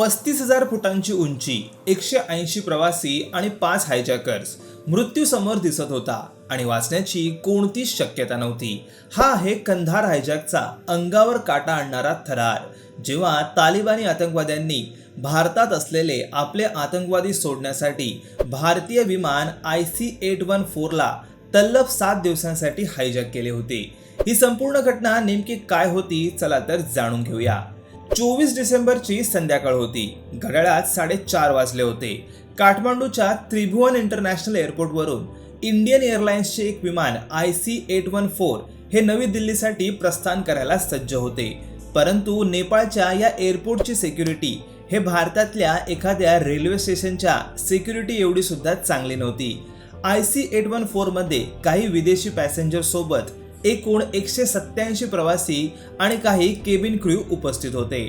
पस्तीस हजार फुटांची उंची एकशे ऐंशी प्रवासी आणि पाच हायजॅकर्स मृत्यू समोर दिसत होता आणि वाचण्याची कोणतीच शक्यता नव्हती. हा आहे कंधार हायजॅकचा अंगावर काटा आणणारा थरार. जेव्हा तालिबानी आतंकवाद्यांनी भारतात असलेले आपले आतंकवादी सोडण्यासाठी भारतीय विमान आय सी एट वन फोरला तल्लफ सात दिवसांसाठी हायजॅक केले होते. ही संपूर्ण घटना नेमकी काय होती चला तर जाणून घेऊया. चोवीस डिसेंबरची संध्याकाळ होती. घड्याळात साडेचार वाजले होते. काठमांडूच्या त्रिभुवन इंटरनॅशनल एअरपोर्टवरून इंडियन एअरलाइन्सचे एक विमान I C eight one four हे नवी दिल्लीसाठी प्रस्थान करायला सज्ज होते. परंतु नेपाळच्या या एअरपोर्टची सिक्युरिटी हे भारतातल्या एखाद्या रेल्वे स्टेशनच्या सिक्युरिटी एवढी सुद्धा चांगली नव्हती. आय सी एट वन फोरमध्ये काही विदेशी पॅसेंजरसोबत एकूण एकशे सत्याऐंशी प्रवासी आणि काही केबिन क्रू उपस्थित होते.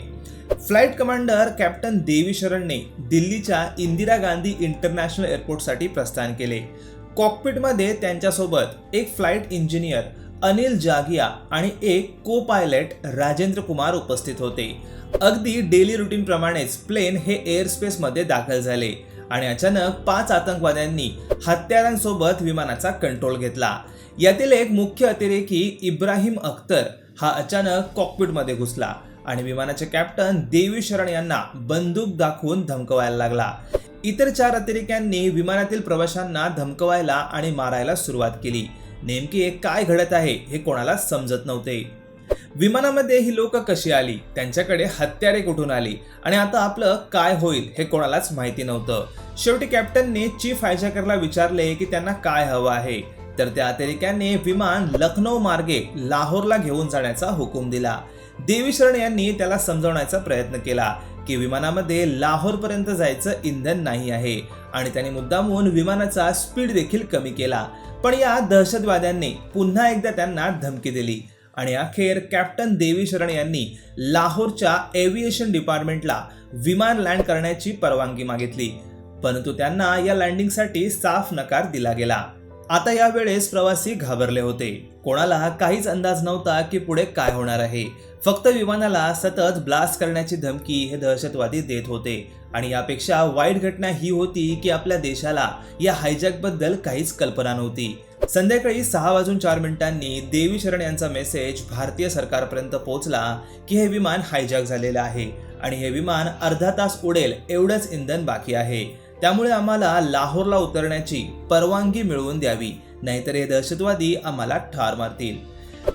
फ्लाईट कमांडर कॅप्टन देवी शरणने दिल्लीच्या इंदिरा गांधी इंटरनॅशनल एअरपोर्टसाठी प्रस्थान केले. कॉकपिटमध्ये त्यांच्यासोबत एक फ्लाईट इंजिनियर अनिल जागिया आणि एक को पायलट राजेंद्र कुमार उपस्थित होते. अगदी डेली रुटीन प्रमाणेच प्लेन हे एअरस्पेसमध्ये दाखल झाले आणि अचानक पाच आतंकवाद्यांनी हत्यारांसोबत विमानाचा कंट्रोल घेतला. यातील एक मुख्य अतिरेकी इब्राहिम अख्तर हा अचानक कॉकपिटमध्ये घुसला आणि विमानाचे कॅप्टन देवी शरण यांना बंदूक दाखवून धमकवायला लागला. इतर चार अतिरेक्यांनी विमानातील प्रवाशांना धमकवायला आणि मारायला सुरुवात केली. नेमकी काय घडत आहे हे कोणाला समजत नव्हते. विमानामध्ये ही लोक कशी आली? त्यांच्याकडे हत्यारे कुठून आली? आणि आता आपलं काय होईल हे कोणालाच माहिती नव्हतं. शेवटी कॅप्टनने चीफ हायजॅकरला विचारले की त्यांना काय हवं आहे? तर त्या अतिरेक्याने विमान लखनौ मार्गे लाहोरला घेऊन जाण्याचा हुकूम दिला. देवी शरण यांनी त्याला समजवण्याचा प्रयत्न केला की विमानामध्ये लाहोर पर्यंत जायचं इंधन नाही आहे आणि त्यांनी मुद्दामून विमानाचा स्पीड देखील कमी केला. पण या दहशतवाद्यांनी पुन्हा एकदा त्यांना धमकी दिली आणि अखेर कॅप्टन देवी शरण यांनी लाहोरच्या एव्हिएशन डिपार्टमेंटला विमान लँड करण्याची परवानगी मागितली. परंतु त्यांना या लँडिंगसाठी साफ नकार दिला गेला. आता यावेळेस प्रवासी घाबरले होते. कोणाला काहीच अंदाज नव्हता की पुढे काय होणार आहे. फक्त विमानाला सतत ब्लास्ट करण्याची धमकी हे दहशतवादी देत होते. आणि यापेक्षा वाईट घटना ही होती की आपल्या देशाला या हायजॅकबद्दल काहीच कल्पना नव्हती. संध्याकाळी सहा वाजून चार मिनिटांनी देवी शरण यांचा मेसेज भारतीय सरकारपर्यंत पोहोचला की हे विमान हायजॅक झालेलं आहे. आणि हे विमान अर्धा तास उडेल एवढंच इंधन बाकी आहे. त्यामुळे आम्हाला लाहोरला उतरण्याची परवानगी मिळवून द्यावी नाहीतर हे दहशतवादी आम्हाला ठार मारतील.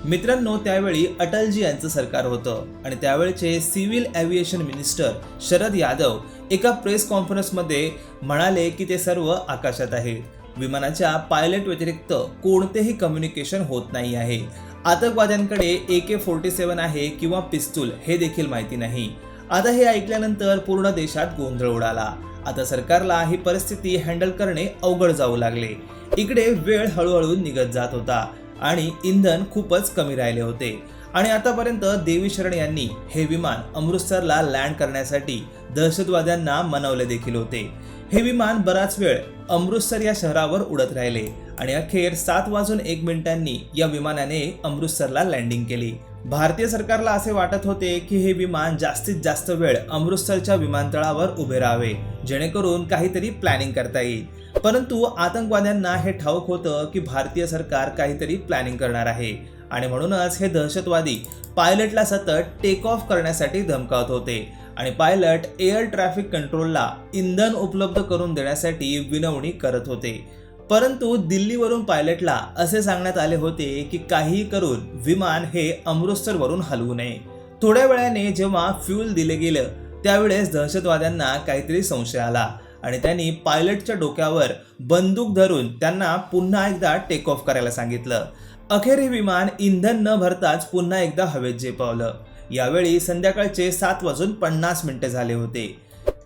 मित्रांनो त्यावेळी अटलजी यांचं सरकार होतं आणि त्यावेळचे civil aviation minister Sharad Yadav एका प्रेस कॉन्फरन्समध्ये म्हणाले की ते सर्व आकाशात आहे. विमानाच्या पायलट व्यतिरिक्त कोणतेही कम्युनिकेशन होत नाही आहे. आतंकवाद्यांकडे ए के फोर्टी सेवन आहे किंवा पिस्तूल हे देखील माहिती नाही. आता हे ऐकल्यानंतर पूर्ण देशात गोंधळ उडाला. आता सरकारला ही परिस्थिती हँडल करणे अवघड जाऊ लागले. इकडे वेळ हळूहळू निघत जात होता आणि इंधन खूपच कमी राहिले होते. आणि आतापर्यंत देवी शरण यांनी हे विमान अमृतसरला लँड करण्यासाठी दहशतवाद्यांना मनवले देखील होते. हे विमान बराच वेळ अमृतसर या शहरावर उडत राहिले आणि अखेर सात वाजून एक मिनिटांनी या विमानाने अमृतसरला लँडिंग केली. भारतीय सरकारला असे वाटत होते की हे विमान जास्तीत जास्त वेळ अमृतसरच्या विमानतळावर उभे राहावे जेणेकरून काहीतरी प्लॅनिंग करता येईल. परंतु आतंकवाद्यांना हे ठाऊक होतं की भारतीय सरकार काहीतरी प्लॅनिंग करणार आहे. आणि म्हणूनच हे दहशतवादी पायलटला सतत टेक ऑफ करण्यासाठी धमकावत होते. आणि पायलट एअर ट्रॅफिक कंट्रोलला इंधन उपलब्ध करून देण्यासाठी विनवणी करत होते. परंतु दिल्लीवरून पायलटला असे सांगण्यात आले होते की काहीही करून विमान हे अमृतसरवरून हलवू नये. थोड्या वेळाने जेव्हा फ्यूल दिले गेलं त्यावेळेस दहशतवाद्यांना काहीतरी संशय आला आणि त्यांनी पायलटच्या डोक्यावर बंदूक धरून त्यांना पुन्हा एकदा टेक ऑफ करायला सांगितलं. अखेर हे विमान इंधन न भरताच पुन्हा एकदा हवेत झेपावलं. यावेळी संध्याकाळचे सात वाजून पन्नास मिनिटे झाले होते.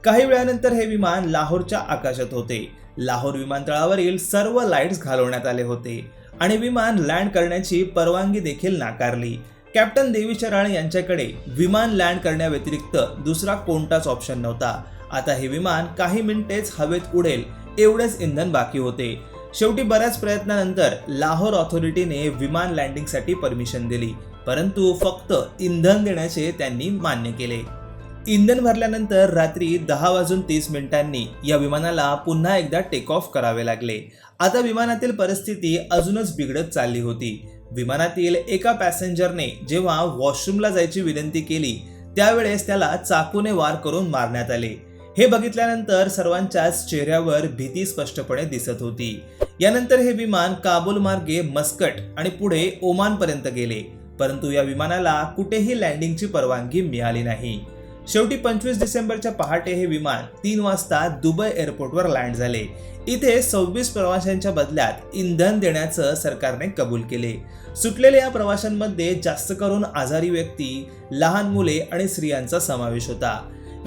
काही वेळानंतर हे विमान लाहोरच्या आकाशात होते. लाहोर विमानतळावरील सर्व लाईट्स घालवण्यात आले होते आणि विमान लँड करण्याची परवानगी देखील नाकारली. कॅप्टन देवी राणे यांच्याकडे विमान लँड करण्याव्यतिरिक्त दुसरा कोणताच ऑप्शन नव्हता. आता हे विमान काही मिनिटेच हवेत उडेल एवढेच इंधन बाकी होते. शेवटी बऱ्याच प्रयत्नानंतर लाहोर ऑथॉरिटीने विमान लँडिंगसाठी परमिशन दिली परंतु फक्त इंधन देण्याचे त्यांनी मान्य केले. इंधन भरल्यानंतर रात्री दहा वाजून तीस मिनिटांनी या विमानाला पुन्हा एकदा टेक ऑफ करावे लागले. आता विमानातील परिस्थिती अजूनच बिघडत चालली होती. विमानातील एका पॅसेंजरने जेव्हा वॉशरूमला जायची विनंती केली त्यावेळेस त्याला चाकूने वार करून मारण्यात आले. हे बघितल्यानंतर सर्वांच्याच चेहऱ्यावर भीती स्पष्टपणे दिसत होती. यानंतर हे विमान काबूल मार्गे मस्कट आणि पुढे ओमान पर्यंत गेले परंतु या विमानाला कुठेही लँडिंगची परवानगी मिळाली नाही. शेवटी पंचवीस डिसेंबरच्या पहाटे हे विमान तीन वाजता दुबई एअरपोर्टवर लँड झाले. इथे सव्वीस प्रवाशांच्या बदल्यात इंधन देण्याचं सरकारने कबूल केले. सुटलेल्या या प्रवाशांमध्ये जास्त करून आजारी व्यक्ती लहान मुले आणि स्त्रियांचा समावेश होता.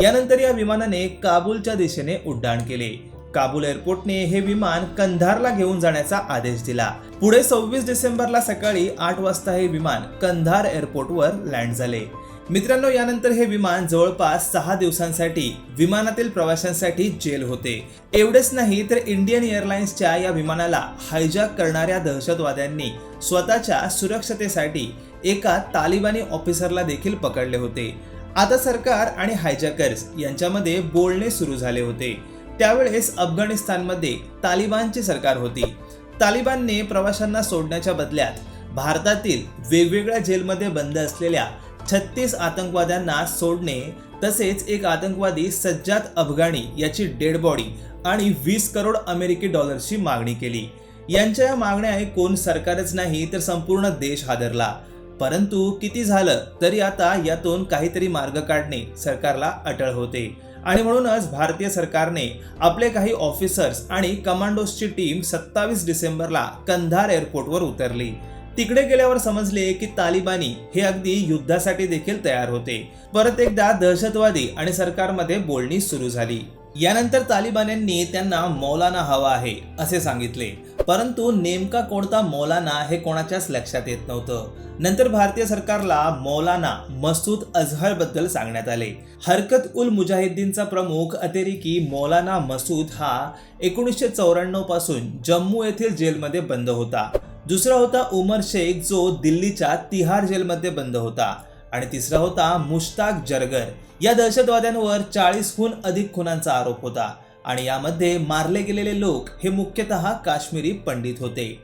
यानंतर या विमानाने काबूलच्या दिशेने उड्डाण केले. काबूल एअरपोर्टने हे विमान कंधारला घेऊन जाण्याचा आदेश दिला. पुढे सव्वीस डिसेंबरला सकाळी आठ वाजता हे विमान कंधार एअरपोर्टवर लँड झाले. मित्रांनो यानंतर हे विमान जवळपास सहा दिवसांसाठी विमानातील प्रवाशांसाठी जेल होते. एवढेच नाही तर इंडियन एअरलाइन्सच्या या विमानाला हायजॅक करणाऱ्या दहशतवाद्यांनी स्वतःच्या सुरक्षतेसाठी एका तालिबानी ऑफिसरला देखील पकडले होते. आता सरकार आणि हायजॅकर्स यांच्यामध्ये बोलणे सुरू झाले होते. त्यावेळेस अफगाणिस्तानमध्ये तालिबानची सरकार होती. तालिबानने प्रवाशांना सोडण्याच्या बदल्यात भारतातील वेगवेगळ्या जेलमध्ये बंद असलेल्या छत्तीस आतंकवाद्यांना सोडणे तसेच एक आतंकवादी सज्जात अफगाणी याची डेड बॉडी आणि वीस करोड अमेरिकी डॉलर्सची मागणी केली. यांच्या या मागण्या कोण सरकारच नाही तर संपूर्ण देश हादरला. परंतु किती झालं तरी आता यातून काहीतरी मार्ग काढणे सरकारला अटळ होते. आणि म्हणूनच भारतीय सरकारने आपले काही ऑफिसर्स आणि कमांडोसची टीम सत्तावीस डिसेंबरला कंधार एअरपोर्टवर उतरली. तिकडे गेल्यावर समजले की तालिबानी हे अगदी युद्धासाठी देखील तयार होते. परत एकदा दहशतवादी आणि सरकारमध्ये बोलणी सुरू झाली. यानंतर तालिबान्यांनी त्यांना मौलाना हवा आहे असे सांगितले. परंतु नेमका कोणता मौलाना हे कोणाच्याच लक्षात येत नव्हतं. नंतर भारतीय सरकारला मौलाना मसूद अझहरबद्दल सांगण्यात आले. हरकत उल मुजाहिद्दीनचा प्रमुख अतिरेकी मौलाना मसूद हा एकोणीसशे चौऱ्याण्णवपासून जम्मू येथील जेलमध्ये बंद होता. दुसरा होता उमर शेख जो दिल्लीच्या तिहार जेलमध्ये बंद होता. आणि तिसरा होता मुश्ताक जरगर. या दहशतवाद्यांवर चाळीसहून अधिक खुनांचा आरोप होता. आणि यामध्ये मारले गेलेले लोक हे मुख्यतः काश्मीरी पंडित होते.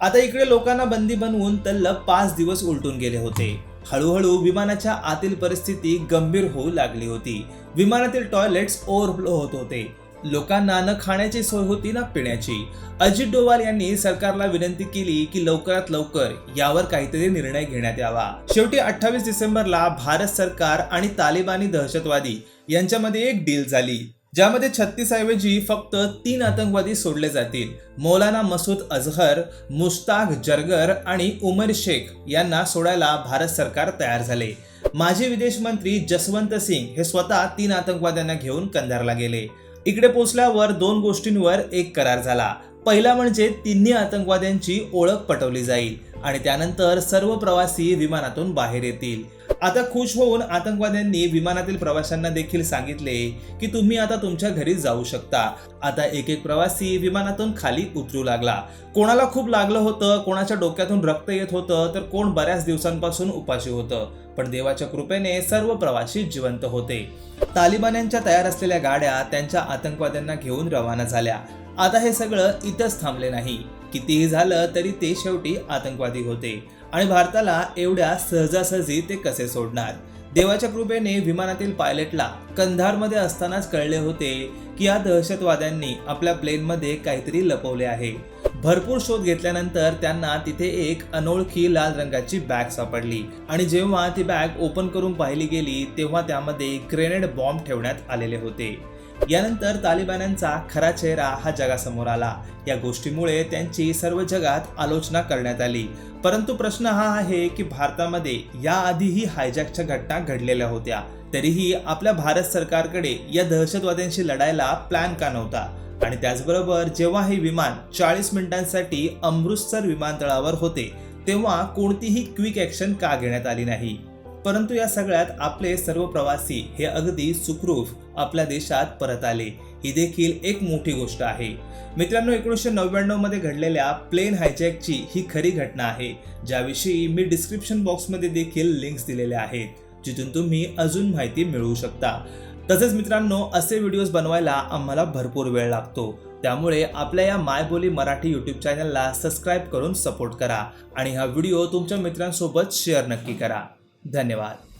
आता इकडे लोकांना बंदी बनवून तल्लब पाच दिवस उलटून गेले होते. हळूहळू विमानाच्या आतील परिस्थिती गंभीर होऊ लागली होती. विमानातील टॉयलेट्स ओव्हरफ्लो होत होते. लोकांना न खाण्याची सोय होती ना पिण्याची? अजित डोवाल यांनी सरकारला विनंती केली की लवकरात लवकर यावर काहीतरी निर्णय घेण्यात यावा. शेवटी अठ्ठावीस डिसेंबरला भारत सरकार आणि तालिबानी दहशतवादी यांच्यामध्ये एक डील झाली ज्यामध्ये छत्तीस ऐवजी फक्त तीन आतंकवादी सोडले जातील. मौलाना मसूद अझहर मुश्ताक जरगर आणि उमर शेख यांना सोडायला भारत सरकार तयार झाले. माजी विदेश मंत्री जसवंत सिंग हे स्वतः तीन आतंकवाद्यांना घेऊन कंधारला गेले. इकडे पोचल्यावर दोन गोष्टींवर एक करार झाला. पहिला म्हणजे तिन्ही आतंकवाद्यांची ओळख पटवली जाईल. आणि त्यानंतर सर्व प्रवासी विमानातून बाहेर येतील. आता खुश होऊन आतंकवाद्यांनी विमानातील प्रवाशांना देखील सांगितले की तुम्ही आता तुमच्या घरी जाऊ शकता. आता एक एक प्रवासी विमानातून खाली उतरू लागला. कोणाला खूप लागलं होतं कोणाच्या डोक्यातून रक्त येत होतं तर कोण बऱ्याच दिवसांपासून उपाशी होतं. पण देवाच्या कृपेने सर्व प्रवासी जिवंत होते. तालिबान यांच्या तयार असलेल्या गाड्या त्यांच्या आतंकवाद्यांना घेऊन रवाना झाल्या. आता हे सगळं इथंच थांबले नाही. कितीही झालं तरी ते शेवटी आतंकवादी होते. आणि भारताला एवढ्या सहजासहजी ते कसे सोडणार? देवाच्या कृपेने विमानातील पायलटला कंधारमध्ये असतानाच कळले होते की या दहशतवाद्यांनी आपल्या प्लेनमध्ये काहीतरी लपवले आहे. भरपूर शोध घेतल्यानंतर त्यांना तिथे एक अनोळखी लाल रंगाची बॅग सापडली. आणि जेव्हा ती बॅग ओपन करून पाहिली गेली तेव्हा त्यामध्ये ग्रेनेड बॉम्ब ठेवण्यात आलेले होते. यानंतर तालिबान्यांचा खरा चेहरा हा जगासमोर आला. या गोष्टीमुळे त्यांची सर्व जगात आलोचना करण्यात आली. परंतु प्रश्न हा आहे की भारतामध्ये याआधीही हायजॅकच्या घटना घडलेल्या होत्या. तरीही आपल्या भारत सरकारकडे या दहशतवाद्यांशी लढायला प्लॅन का नव्हता? आणि त्याचबरोबर जेव्हा हे विमान चाळीस मिनिटांसाठी अमृतसर विमानतळावर होते तेव्हा कोणतीही क्विक ॲक्शन का घेण्यात आली नाही? परंतु या सगळ्यात आपले सर्व प्रवासी हे अगदी सुखरूफ आपल्या देशात परत आले. ही देखील एक मोठी गोष्ट आहे. मित्रांनो एकोणीसशे नव्याण्णवमध्ये घडलेल्या प्लेन हायजॅकची ही खरी घटना आहे. ज्याविषयी मी डिस्क्रिप्शन बॉक्समध्ये देखील लिंक्स दिलेल्या आहेत जिथून तुम्ही अजून माहिती मिळवू शकता. तसेच मित्रांनो असे व्हिडिओज बनवायला आम्हाला भरपूर वेळ लागतो. त्यामुळे आपल्या या मायबोली मराठी यूट्यूब चॅनलला सबस्क्राईब करून सपोर्ट करा. आणि हा व्हिडिओ तुमच्या मित्रांसोबत शेअर नक्की करा. धन्यवाद.